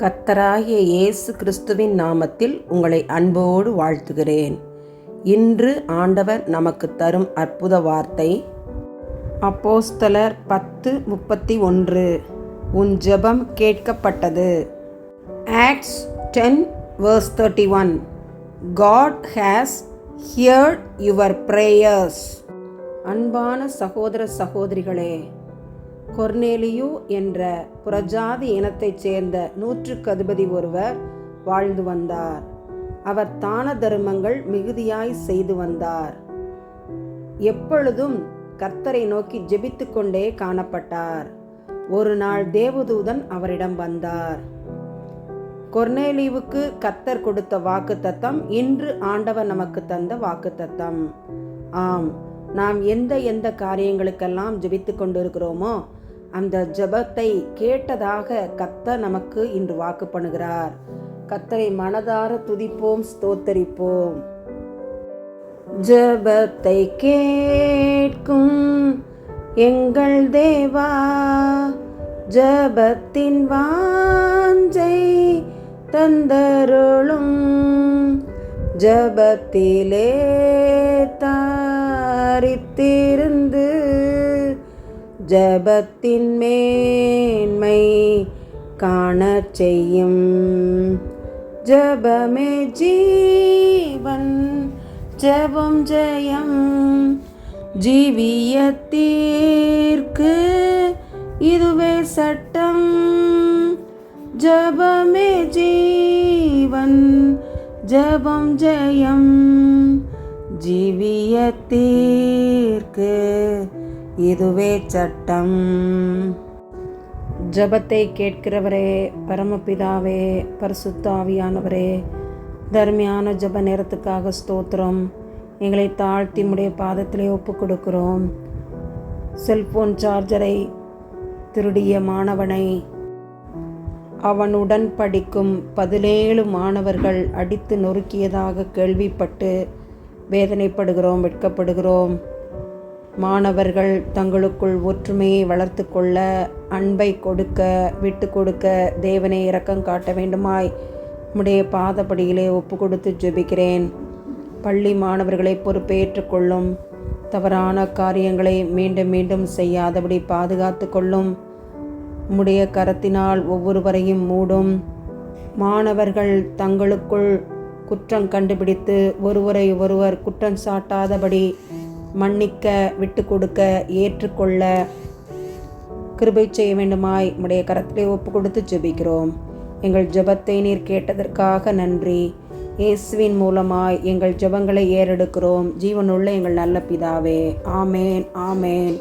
கத்தராகிய இயேசு கிறிஸ்துவின் நாமத்தில் உங்களை அன்போடு வாழ்த்துகிறேன். இன்று ஆண்டவர் நமக்கு தரும் அற்புத வார்த்தை அப்போஸ்தலர் பத்து முப்பத்தி ஒன்று உன் ஜெபம் கேட்கப்பட்டது. Acts ten verse thirty one God has heard your prayers. அன்பான சகோதர சகோதரிகளே கொர்னேலியு என்ற புறஜாதி இனத்தைச் சேர்ந்த நூற்றுக்கு அதிபதி ஒருவர் வாழ்ந்து வந்தார். அவர் தான தர்மங்கள் மிகுதியாய் செய்து வந்தார். எப்பொழுதும் கர்த்தரை நோக்கி ஜெபித்து கொண்டே காணப்பட்டார். ஒரு நாள் தேவதூதன் அவரிடம் வந்தார். கொர்னேலியுவுக்கு கத்தர் கொடுத்த வாக்கு தத்தம் இன்று ஆண்டவர் நமக்கு தந்த வாக்கு தத்தம் ஆம் நாம் எந்த எந்த காரியங்களுக்கெல்லாம் ஜெபித்து கொண்டிருக்கிறோமோ அந்த ஜெபத்தை கேட்டதாக கத்த நமக்கு இன்று வாக்கு பண்ணுகிறார். கத்தரை மனதார துதிப்போம் ஸ்தோத்தரிப்போம். ஜெபத்தை கேட்கும் எங்கள் தேவா ஜெபத்தின் வாஞ்சை தந்தருளும். ஜபத்திலே தாரித்திருந்து ஜபத்தின் மேன்மை காணச் செய்யும். ஜபமே ஜீவன் ஜபம் ஜெயம். ஜீவியத்திற்கு இதுவே சட்டம். ஜபமே ஜீவன் ஜபம் ஜெயம். ஜீவியத்திற்கு இதுவே சட்டம். ஜபத்தை கேட்கிறவரே பரமபிதாவே பரிசுத்தாவியானவரே தர்மியான ஜப நேரத்துக்காக ஸ்தோத்திரம். எங்களை தாழ்த்தி முடிய பாதத்திலே ஒப்பு கொடுக்கிறோம் செல்போன் சார்ஜரை திருடிய மாணவனை அவனுடன் படிக்கும் பதினேழு மாணவர்கள் அடித்து நொறுக்கியதாக கேள்விப்பட்டு வேதனைப்படுகிறோம் வெட்கப்படுகிறோம். மாணவர்கள் தங்களுக்குள் ஒற்றுமையை வளர்த்து கொள்ள அன்பை கொடுக்க விட்டு கொடுக்க தேவனை இரக்கம் காட்ட வேண்டுமாய் உம்முடைய பாதப்படியிலே ஒப்பு கொடுத்து ஜெபிக்கிறேன். பள்ளி மாணவர்களை பொறுப்பேற்றுக்கொள்ளும் தவறான காரியங்களை மீண்டும் மீண்டும் செய்யாதபடி பாதுகாத்து கொள்ளும் உம்முடைய கரத்தினால் ஒவ்வொருவரையும் மூடும். மாணவர்கள் தங்களுக்குள் குற்றம் கண்டுபிடித்து ஒருவரை ஒருவர் குற்றம் சாட்டாதபடி மன்னிக்க விட்டு கொடுக்க ஏற்றுக்கொள்ள கிருபை செய்ய வேண்டுமாய் உடைய கரத்திலே ஒப்பு கொடுத்து ஜெபிக்கிறோம். எங்கள் ஜெபத்தை நீர் கேட்டதற்காக நன்றி. இயேசுவின் மூலமாய் எங்கள் ஜெபங்களை ஏறெடுக்கிறோம். ஜீவனுள்ள எங்கள் நல்ல பிதாவே. ஆமேன் ஆமேன்.